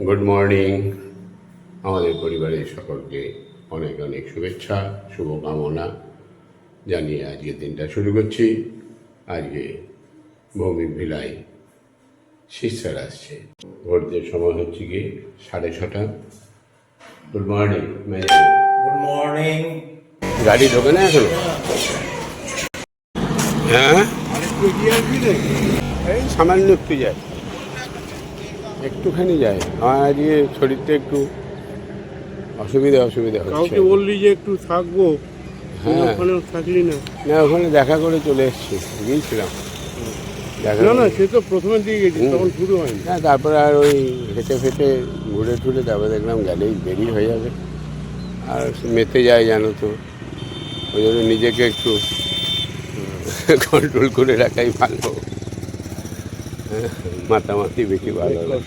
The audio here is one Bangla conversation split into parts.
গুড মর্নিং আমাদের পরিবারের সকলকে অনেক অনেক শুভেচ্ছা শুভকামনা জানিয়ে আজকের দিনটা শুরু করছি। আজকে ভৌমিক ভিলায় শিষ্যার আসছে। ভোরদের সময় হচ্ছে কি সাড়ে ছটা। গুড মর্নিং গুড মর্নিং গাড়ি ঢোকে না এখনও? হ্যাঁ? সামান্য একটু যায়। একটুখানি যায়। আমার আজকে শরীরটা একটু অসুবিধা অসুবিধা হচ্ছে। কাউকে বললি যে একটু থাকব হ্যাঁ। ওখানেও থাকলি না। না ওখানে দেখা করে চলে এসেছি গিয়েছিলাম। দেখা না না সে তো প্রথমের দিকে গেছি তখন শুরু হয়নি। না তারপরে আর ওই হেঁটে ফেটে ঘুরে টুরে তারপরে দেখলাম গেলেই দেরি হয়ে যাবে। আর মেতে যায় জানো তো। ওই জন্য নিজেকে একটু কন্ট্রোল করে রাখাই ভালো। মাতামাতি বেশি ভালো হবে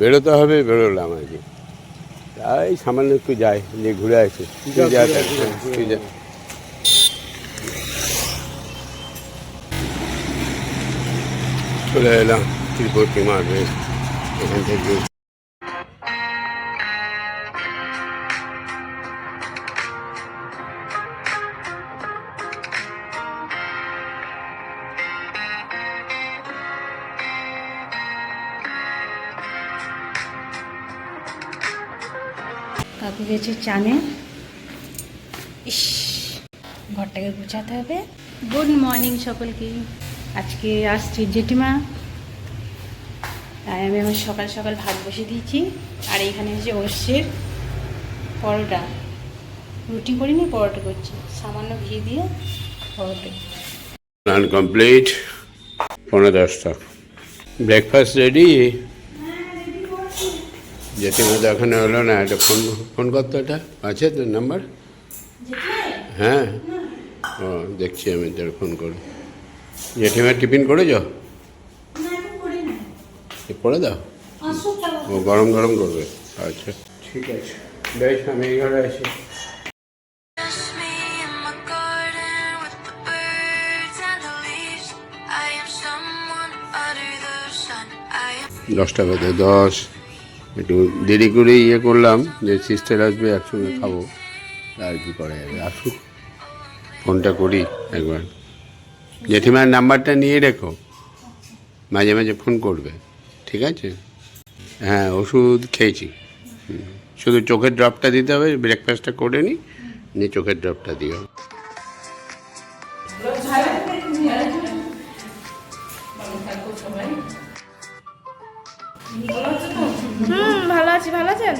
বেরোতে হবে বেরোলাম আর কি। তাই সামান্য একটু যাই যে ঘুরে আসি। চলে এলাম ত্রিপুর মারবে এখান থেকে গেছে চানে। ইস, ঘরটাকে গুছাতে হবে। গুড মর্নিং সকলকে। আজকে আসছে জেঠিমা। তাই আমি আমার সকাল সকাল ভাত বসে দিয়েছি। আর এইখানে হচ্ছে ওষের পরোটা। রুটি করিনি, পরোটা করছি। সামান্য ঘি দিয়ে পরোটা কমপ্লিট পনেরো দশটা। ব্রেকফাস্ট রেডি জেঠিমা তো এখানে হলো না একটা ফোন ফোন করতো এটা? আছে তোর নাম্বার? হ্যাঁ। ও, দেখছি আমি তোর ফোন করে। জেঠিমা টিফিন করে যাও করে দাও। ও গরম গরম করবে। আচ্ছা। ঠিক আছে। বেশ, আমি এই ঘরে আছি. দশটা বাজে দশ। একটু দেরি করে ইয়ে করলাম যে সিস্টার আসবে, একসঙ্গে খাব। আর কি করা যাবে? আসুক। ফোনটা করি একবার। জেঠিমার নাম্বারটা নিয়ে রেখো। মাঝে মাঝে ফোন করবে। ঠিক আছে? হ্যাঁ ওষুধ খেয়েছি। শুধু চোখের ড্রপটা দিতে হবে ব্রেকফাস্টটা করে নিই নিয়ে চোখের ড্রপটা দিও। ভালো আছি ভালো আছেন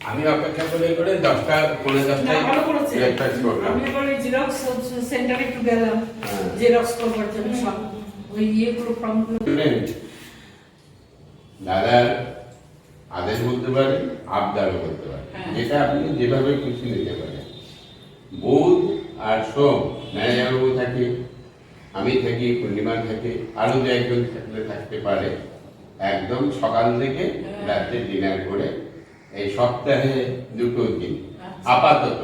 আমি অপেক্ষা করে করে দশটা পনেরো দশটায় করলাম। আমি এবার জেরক্স সেন্টারে একটু গেলাম। হ্যাঁ। জেরক্স করবার জন্য সব ওই ইয়েগুলো ফর্মগুলো দাদার আদেশ বলতে পারেন আবদারও করতে পারেন হ্যাঁ। যেটা আপনি যেভাবে খুশি নিতে পারেন। বুধ আর সোম ম্যানেজারবাবু থাকে আমি থাকি পূর্ণিমা থাকে আরও দু একজন থাকলে থাকতে পারে একদম সকাল থেকে হ্যাঁ। রাত্রে ডিনার করে এই সপ্তাহে দুটো দিন আচ্ছা। আপাতত।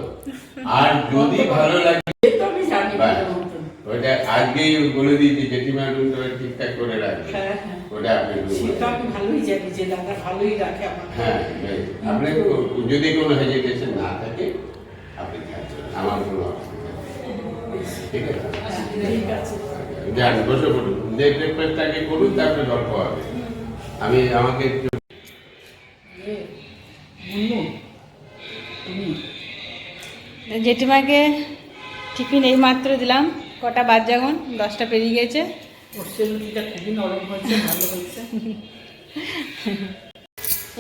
আর যদি ভালো লাগে। ওটা আজকেই বলে দিয়েছি জেঠিমা রুমটা ঠিকঠাক করে রাখবে। হ্যাঁ, হ্যাঁ। ওটা আপনি হ্যাঁ আপনি যদি কোনো হেজিটেশন না থাকে আপনি আমার কোনো অসুবিধা ঠিক আছে? যান বসে পড়ুন আগে করুন তারপরে গল্প হবে আমি আমাকে একটু জেঠিমাকে টিফিন এই মাত্র দিলাম। কটা বাদ যখন দশটা পেরিয়ে গেছে।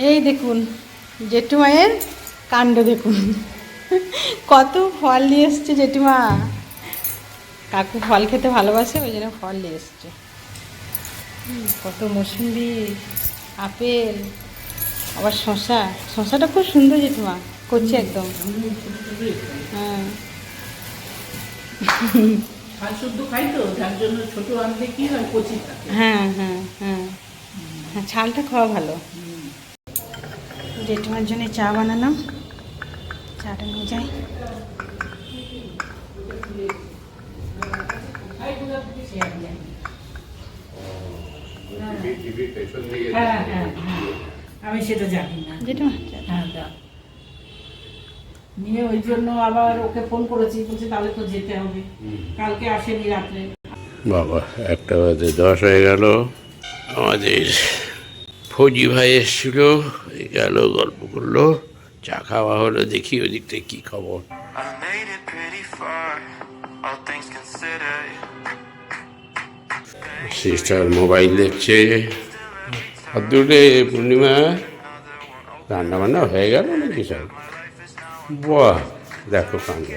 এই দেখুন জেঠুমায়ের কাণ্ড দেখুন। কত ফল নিয়ে এসছে জেঠিমা। কাকু ফল খেতে ভালোবাসে ওই জন্য ফল নিয়ে এসছে। হুম, কত মৌসুম্বি আপেল আবার শশা শশাটা খুব সুন্দর জেঠিমা করছে একদম। হ্যাঁ। হয় হ্যাঁ হ্যাঁ হ্যাঁ। হ্যাঁ ছালটা খাওয়া ভালো। জেঠিমার জন্য চা বানালাম। চাটা নিয়ে যাই সে আমি জানি হ্যাঁ আমি সেটা জানি না। হ্যাঁ দাও নিয়ে ওই জন্য আবার ওকে ফোন করেছি বলছে তাহলে তো যেতে হবে। কালকে আসেনি রাত্রে। বাবা একটা বাজে দশ হয়ে গেল। আমাদের ফৌজি ভাই এসেছিল গেল গল্প করল। চা খাওয়া হলো দেখি ওদিক থেকে কী খবর। সিস্টার মোবাইল দেখছে দূরে পূর্ণিমা রান্না বান্না হয়ে গেল নাকি সব? বাহ, দেখো কাণ্ড।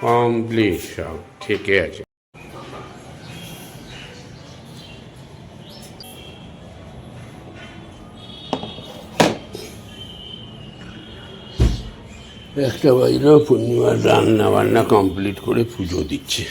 কমপ্লিট সব, ঠিকই আছে। একটা বাজলো, পূর্ণিমার রান্না বান্না কমপ্লিট করে পুজো দিচ্ছে।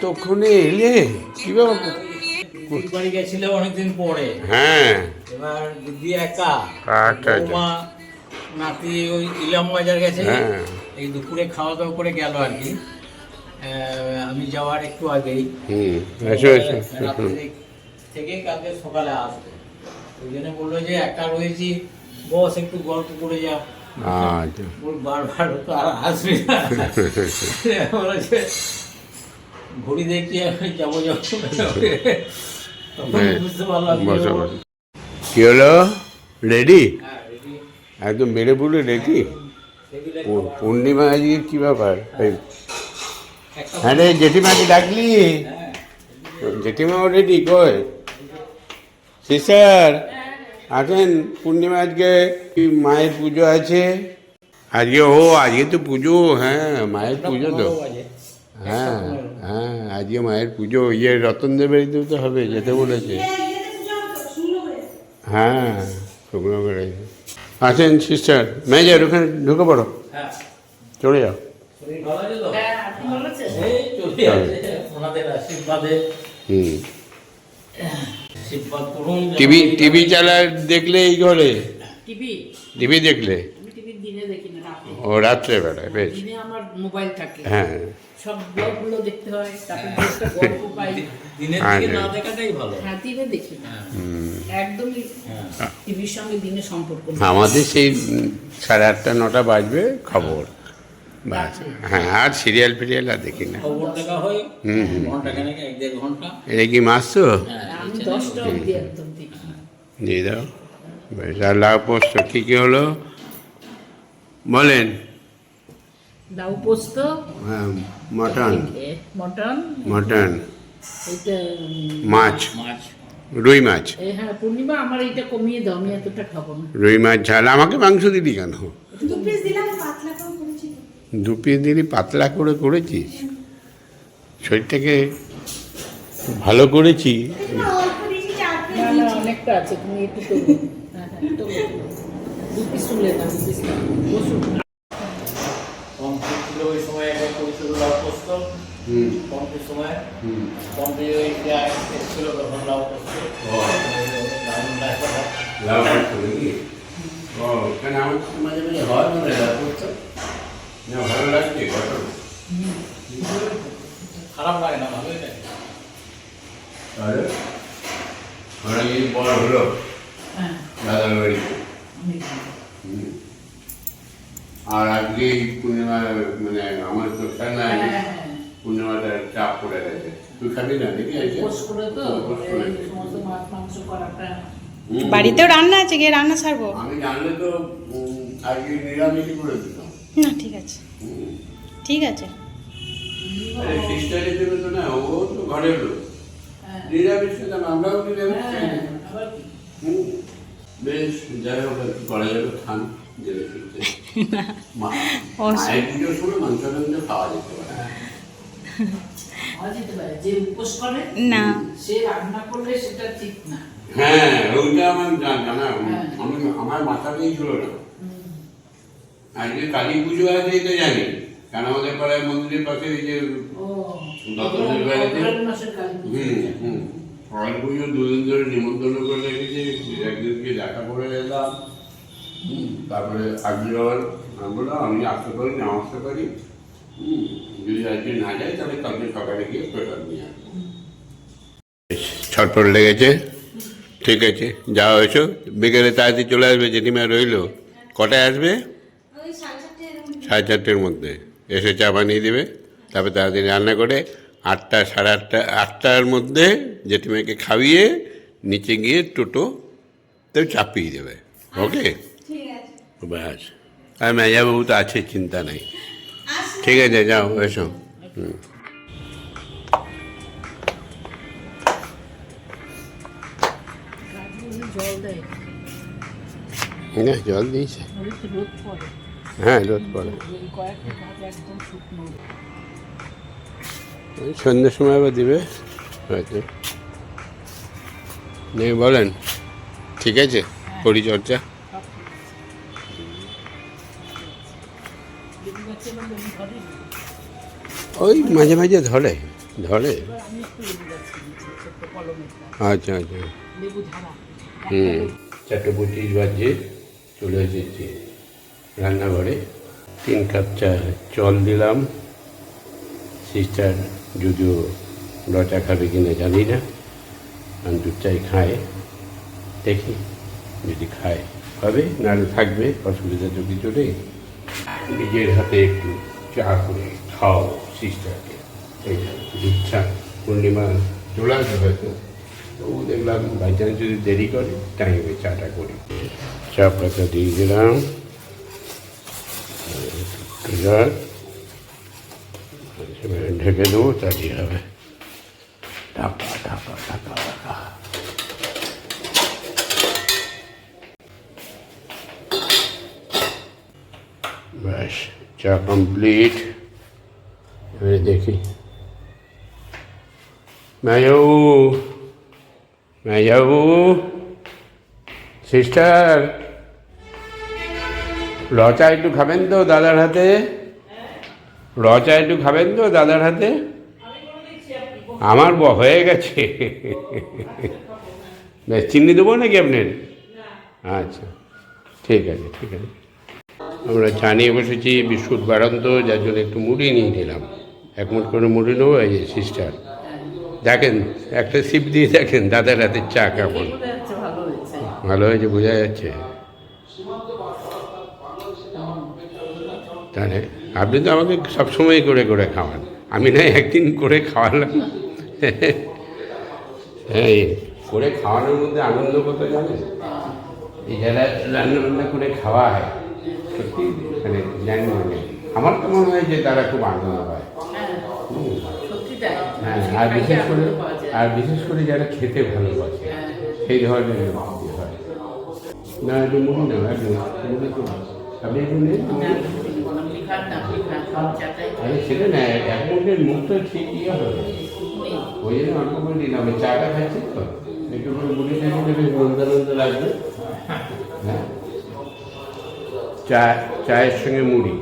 এতক্ষণে এলে? কি ব্যাপার? বাড়ি গেছিল অনেকদিন পরে। হ্যাঁ। এবার দিদি একা। আচ্ছা আচ্ছা। নাতি ওই ইলাম বাজার গেছে। হ্যাঁ। এই দুপুরে খাওয়া দাওয়া করে গেল আর কি। আমি যাওয়ার একটু আগেই। থেকে কালকে সকালে আসবে। ওই জন্য বলল যে একা রয়েছি। বস একটু গল্প করে যা আচ্ছা। বারবার তো আর আসবে না। ঘড়ি দেখি আমি যাব যাব তখন হ্যাঁ, বুঝতে পারলাম যে বসো ও- বসো। কি হলো? রেডি? হ্যাঁ। একদম বেড়ে পুরো রেডি? পূর্ণিমা আজকে কি ব্যাপার? হ্যাঁ। রে জেঠিমাকে ডাকলি? জেঠিমাও রেডি কই? সিস্টার আসেন পূর্ণিমা আজকে কি মায়ের পুজো আছে? আজকে ও আজকে তো পুজো হ্যাঁ মায়ের পুজো তো। হ্যাঁ হ্যাঁ আজকে মায়ের পুজো ইয়ে রতনদের বাড়িতেও তো হবে যেতে বলেছে। হ্যাঁ শুকনো করে আসেন সিস্টার ম্যানেজার ওখানে ঢুকে পড়ো। চলে যাও। হুম। টিভি টিভি চালা দেখলে এই ঘরে? টিভি? টিভি দেখলে? ও রাত্রে বেলায় বেশ আমার মোবাইল থাকে। হ্যাঁ। সব ব্লগগুলো দেখতে হয় তারপরে একটা গল্প পাই। দিনের হ্যাঁ, দিকে না হ্যাঁ। দেখাটাই ভালো। হ্যাঁ দিনে দেখি একদমই হ্যাঁ। টিভির সঙ্গে দিনে সম্পর্ক আমাদের সেই সাড়ে আটটা নটা বাজবে খবর। বাস। হ্যাঁ আর সিরিয়াল ফিরিয়াল আর দেখি না। খবর দেখা হয়। হুম। ঘণ্টা এটা কি মাছ তো? হ্যাঁ আমি দশটা অবধি একদম দেখি। দিয়ে দাও। বেশ আর কী কী হলো? বলেন। লাউ পোস্ত। হ্যাঁ মটন। মটন। মটন। মাছ। মাছ। রুই মাছ। হ্যাঁ পূর্ণিমা আমার এইটা কমিয়ে দাও আমি এতটা খাব না। রুই মাছ ঝাল। আমাকে মাংস দিলি কেন? দু পিস দিলি পাতলা করে করেছিস? শরীরটাকে ভালো করেছি। না না অনেকটা আছে তুমি একটু হ্যাঁ হ্যাঁ দু পিস তুলে দাও দু পিস বসুন কমপ্লিট ছিল ওই সময় একটা করেছিল লাউ পোস্ত কমপ্লিট সময় কমপ্লিট ওই এসেছিল তখন লাউ পোস্ত দারুণ ব্যাপার। লাউ পোস্ত নাকি? ও কেন আমার তো মাঝে মাঝে হয় মানে লাউ পোস্ত না ভালো লাগছে ঘটনা খারাপ লাগে না ভালোই লাগে। তাহলে আমরা এই বড় হলো? হ্যাঁ। দাদার বাড়িতে অনেক আর আজকে এই পূর্ণিমা মানে আমার তো খেলা হ্যাঁ, হ্যাঁ। পূর্ণিমাটা চাপ পড়ে গেছে তুই খাবি না? নাকি। বাড়িতেও রান্না আছে গিয়ে রান্না ছাড়বো? আমি জানলে তো আজকে নিরামিষই করে দিতাম। না ঠিক আছে। ঠিক আছে। আরে সিস্টার তো না ও তো ঘরের লোক। হ্যাঁ। নিরামিষ আমরাও নিরামিষ খাই হ্যাঁ। বেশ যাই হোক একটু করা যাবে খান জেলে ফিরতে। মাংস খাওয়া যেতে পারে। না। সে রান্না করলে সেটা ঠিক না হ্যাঁ ওইটা আমার জানা। আমি আমার মাথাতেই ছিল না। আজকে কালী পুজো আছে এটা জানি। কারণ আমাদের পাড়ায় মন্দিরের পাশে এই যে দত্তদের বাড়িতে? অগ্রহায়ণ মাসের কালী পুজো। হুম হুম। কালী পুজো দুদিন ধরে নিমন্ত্রণ করে রেখেছে। একদিনকে দেখা করে এলাম। তারপরে আমি বললাম আমি আসতে পারি না আসতে পারি? যদি আজকে না যাই তাহলে কালকে সকালে গিয়ে প্রসাদ নিয়ে আসব। ছটপট লেগেছে। ঠিক আছে যাওয়া হয়েছো বিকেলে তাড়াতাড়ি চলে আসবে জেঠিমা রইল। কটায় আসবে? সাড়ে চারটের মধ্যে। এসে চা বানিয়ে দেবে তারপরে তাড়াতাড়ি রান্না করে আটটা সাড়ে আটটা আটটার মধ্যে জেঠিমাকে খাইয়ে নিচে গিয়ে টোটো তো চাপিয়ে দেবে। ওকে? ব্যাস আর মেজাবাবু তো আছে চিন্তা নেই। ঠিক আছে, যাও, এসো। হুম। জল দিয়েছে। হ্যাঁ রোদ পড়ে। ওই সন্ধ্যের সময় আবার দিবে বলেন। ঠিক আছে, পরিচর্যা। ওই মাঝে মাঝে ধরে ধরে। আচ্ছা আচ্ছা। হুম। চারটে পঁচিশ বাজে চলে এসেছি রান্নাঘরে। তিন কাপ চা জল দিলাম। সিস্টার যদিও লটা খাবে কিনা জানি না আমি দুধ চাই খায়। দেখি যদি খায় হবে নাহলে থাকবে, অসুবিধা তো কিছু নেই নিজের হাতে একটু চা করে খাও। সিস্টারকে এইটা ইচ্ছা পূর্ণিমা চলে আসবে হয়তো। তো ও দেখলাম বাই চান্স যদি দেরি করে টাইমে চাটা করি। চা পাতা দিয়ে দিলাম। ঢেকে দেবো তাড়িয়ে হবে। ঢাকা ঢাকা ঢাকা ঢাকা। ব্যাস, চা কমপ্লিট এবারে দেখি মেয়াবু মেয়াবু সিস্টার লচা একটু খাবেন তো দাদার হাতে লচা একটু খাবেন তো দাদার হাতে আমার ব- হয়ে গেছে বেশ চিনি দেবো নাকি আপনার আচ্ছা ঠিক আছে ঠিক আছে আমরা চা নিয়ে বসেছি বিস্কুট বাড়ন্ত যার জন্য একটু মুড়ি নিয়ে নিলাম এক মুঠ করে মুড়ি নেব এই যে সিস্টার দেখেন, একটা সিপ দিয়ে দেখেন, দাদার হাতের চা কেমন। ভালো হয়েছে, বোঝা যাচ্ছে। তাহলে আপনি তো আমাকে সবসময় করে করে খাওয়ান। আমি না একদিন করে খাওয়ালাম। হ্যাঁ করে খাওয়ানোর মধ্যে আনন্দ কত জানেন? এই যারা রান্না বান্না করে খাওয়া হয় সত্যি মানে জানি আমার তো মনে হয় যে তারা খুব আনন্দ পায়। আর বিশেষ করে। আর বিশেষ করে যারা খেতে ভালোবাসে হ্যাঁ। সেই ধরনের ইয়ে হয় না একটু মুড়ি না একটু মুড়ি তো আপনি একটু নেন না, আপনি খান না, আপনি খান, খান, চাটাই খান। আরে সেটা না এক মুখের মুখটা ঠিক ইয়ে হবে ওই জন্য অল্প করে দিলাম আমি চাটা খাচ্ছি তো একটু করে মুড়ি খেলে বেশ নন্দা নন্দা লাগবে হ্যাঁ চা চায়ের সঙ্গে মুড়ি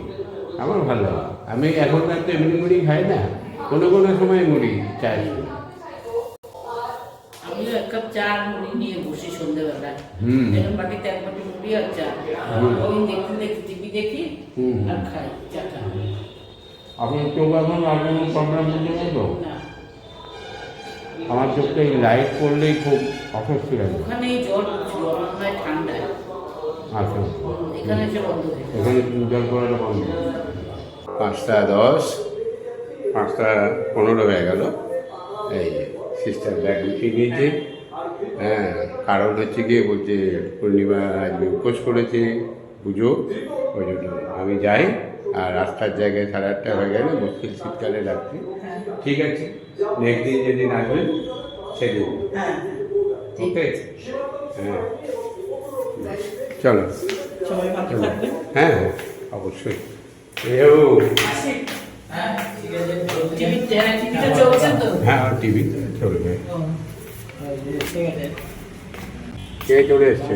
আমার ভালো আমি এখনকার তো এমনি মুড়ি খাই না কোনো কোনো সময় মুড়ি চায়ের সঙ্গে আমিও এক কাপ চা মুড়ি নিয়ে বসি সন্ধ্যেবেলা এক বাটি মুড়ি আর চা। ওই দেখতে দেখতে টিভি দেখি আর খাই চাটা আপনার চোখ এখন আর কোনো প্রবলেম হচ্ছে না তো? আমার চোখটা এই লাইট পড়লেই খুব অস্বস্তি লাগে। ওখানে জল ঠান্ডায় আচ্ছা। এখানে। এখানে জল পড়াটা বন্ধ। পাঁচটা দশ। পাঁচটা পনেরো হয়ে গেল। এই সিস্টার ব্যাগ উঠিয়ে নিয়েছে হ্যাঁ কারণ হচ্ছে গিয়ে বলছে পূর্ণিমা আজকে উপোস করেছে পুজো ওই জন্য আমি যাই। আর রাস্তার জায়গায় সাড়ে আটটা হয়ে গেলে মুশকিল শীতকালে রাত্রি। ঠিক আছে নেক্সট দিন যেদিন আসবেন সেদিন। ওকে হ্যাঁ। চলো। ভালো থাকবেন। হ্যাঁ হ্যাঁ অবশ্যই। এও টিভি টিভিটা চলছে তো হ্যাঁ টিভি চলবে কে চলে এসছে?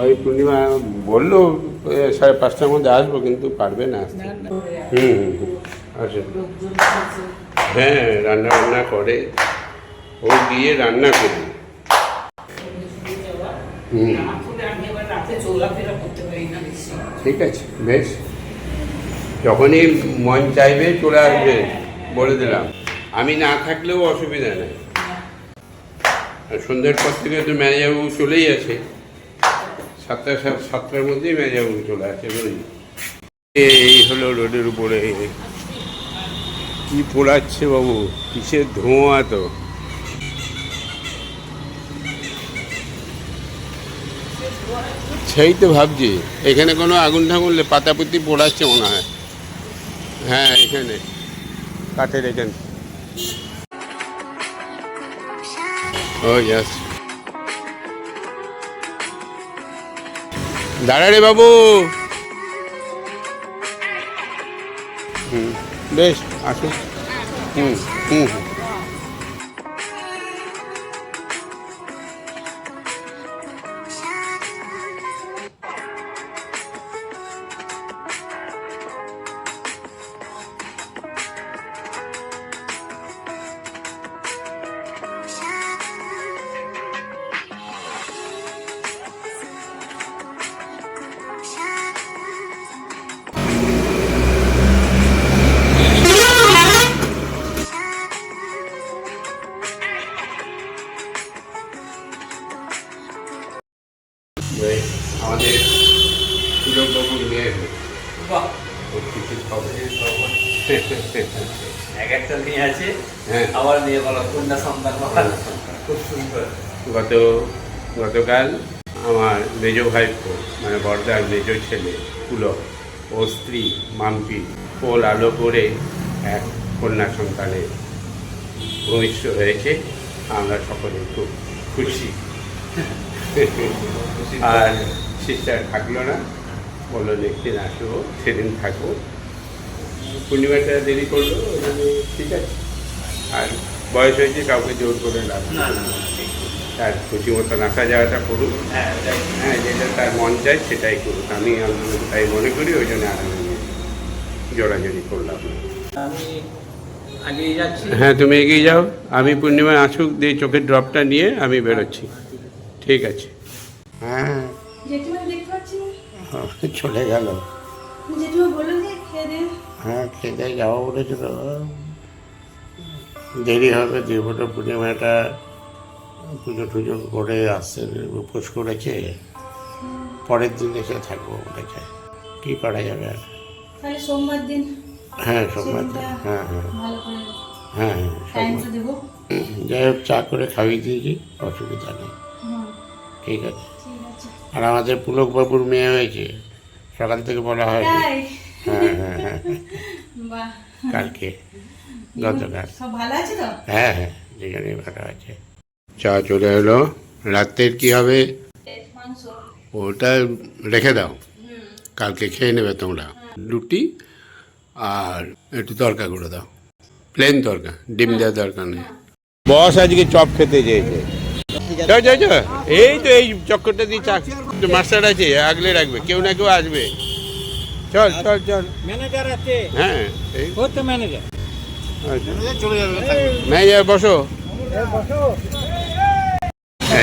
ওই পূর্ণিমা বলল সাড়ে পাঁচটার মধ্যে আসব, কিন্তু পারবে না আসতে। হুম হুম আসে। হ্যাঁ রান্না বান্না করে। ও গিয়ে রান্না করবে হুম। ঠিক আছে, বেশ। যখনই মন চাইবে চলে আসবে, বলে দিলাম। আমি না থাকলেও অসুবিধা নেই। আর সন্ধ্যের পর থেকে তো ম্যানেজারবাবু চলেই আছে। সাতটা সাতটার মধ্যেই ম্যানেজারবাবু চলে আসে, বুঝলি? এই হলো রোডের উপরে। কি পোড়াচ্ছে বাবু? কিসের ধোঁয়া তো? সেই তো ভাবছি, এখানে কোনো আগুন ঠাগুন পাতাপুতি পোড়াচ্ছে মনে হয়। হ্যাঁ এখানে। কাঠের এখানে দাঁড়া রে বাবু। হুম বেশ আসুন হুম হুম হুম। ওই আমাদের সুযোগবাবুর মেয়ে কিছু খবর এক একটা মেয়ে আছে হ্যাঁ। আবার মেয়ে বলো কন্যা সন্তান খুব সুন্দর। গত গতকাল আমার মেজ ভাইপো মানে বর্দার মেজ ছেলে পুলক ও স্ত্রী মাম্পি পোল আলো করে এক কন্যা সন্তানের ভূমিষ্ঠ হয়েছে। আমরা সকলে খুব খুশি। আর সিস্টার থাকল না। বলল নেক্সট দিন আসব সেদিন থাকব। পূর্ণিমাটা দেরি করল ঠিক আছে। আর বয়স হয়েছে কাউকে জোর করে লাভ না। তার খুশি মতন আসা যাওয়াটা করুক। হ্যাঁ হ্যাঁ যেটা তার মন চায় সেটাই করুক। আমি আন্দোলন তাই মনে করি ওই জন্য আনন্দ নিয়ে জোরাজোরি করলাম হ্যাঁ তুমি এগিয়ে যাও। আমি পূর্ণিমা আসুক দিয়ে চোখের ড্রপটা নিয়ে আমি বেরোচ্ছি। ঠিক আছে। হ্যাঁ। জেঠিমা দেখতে পাচ্ছি চলে গেল হ্যাঁ খেতে যাব বলেছিল দেরি হবে দেবটা পূর্ণিমাটা পুজো টুজো করে আসছে উপোস করেছে। পরের দিন এসে থাকব বলেছে। কী করা যাবে আর? তাহলে সোমবার দিন হ্যাঁ সোমবার দিন। হ্যাঁ হ্যাঁ। হ্যাঁ হ্যাঁ যাই হোক চা করে খাইয়ে দিয়েছি অসুবিধা নেই। ঠিক আছে। আর আমাদের পুলক পুলকবাবুর মেয়ে হয়েছে সকাল থেকে বলা হয়নি তাই? হ্যাঁ হ্যাঁ হ্যাঁ কালকে গতকাল। সব ভালো আছে তো? হ্যাঁ হ্যাঁ দুজনেই ভালো আছে। চা চলে এলো। রাতের কি হবে? ওটা রেখে দাও। কালকে খেয়ে নেবে তোমরা। রুটি আর একটু তরকা করে দাও। প্লেন তরকা ডিম দেওয়ার দরকার নেই। বস আজকে চপ খেতে চেয়েছে। চল, চল, চল। এই তো এই চক্করটা দিয়ে চা তো মাস্টার আছে আগলে রাখবে কেউ না কেউ আসবে। চল চল চল। ম্যানেজার আছে। হ্যাঁ এই। ও তো ম্যানেজার আচ্ছা। চলে যাবে ম্যানেজার বসো।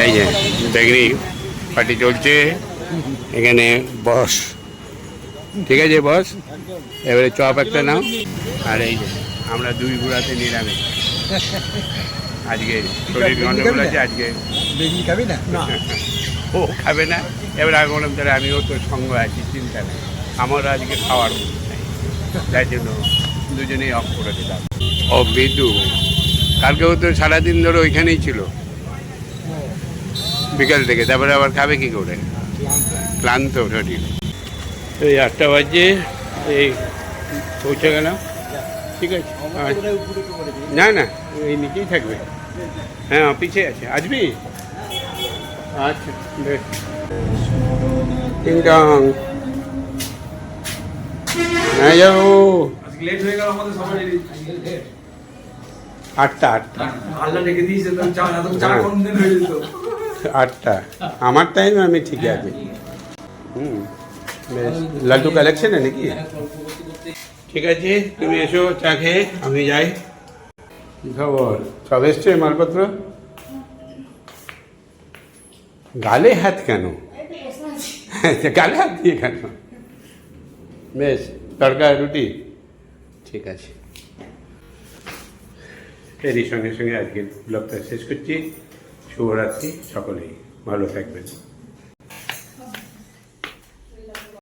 এই যে বেগনি পার্টি চলছে। এখানে বস। ঠিক আছে বস? এবারে চপ একটা নাও। আর এই যে আমরা দুই গুড়াতে নিরামিষ। আজকে শরীর গন্ডগোল আছে আজকে। বেশি খাবি না? ও খাবে না? এবার আমি বললাম তাহলে আমিও তো সঙ্গ আছি চিন্তা নেই। আমারও আজকে খাওয়ার তাই জন্য দুজনেই অফ করে দিলাম। ও বিদু কালকেও তো সারাদিন ধরে ওইখানেই ছিল। বিকাল থেকে তারপরে আবার খাবে কি করে? ক্লান্ত শরীর। এই আটটা বাজে এই পৌঁছে গেলাম। ঠিক আছে। না না এই নিচেই থাকবে। হ্যাঁ পিছিয়ে আছে আসবি আচ্ছা বেশ টিং টং হ্যাঁ যাব লেট হয়ে গেল আমাদের সবাই আটটা আটটা আল্লাহ ডেকে দিয়েছে তো চা না তো চা হ্যাঁ। কোন দিন হয়ে যেত আটটা আমার টাইম আমি ঠিকই আছি হুম বেশ লাড্ডু কালেকশনে নাকি ঠিক আছে তুমি এসো চা খেয়ে আমি যাই কি খবর সব এসছে মালপত্র? গালে হাত কেন? গালে হাত দিয়ে কেন? বেশ তরকা রুটি? ঠিক আছে। এরই সঙ্গে সঙ্গে আজকের ব্লগটা শেষ করছি। শুভরাত্রি সকলেই। ভালো থাকবেন।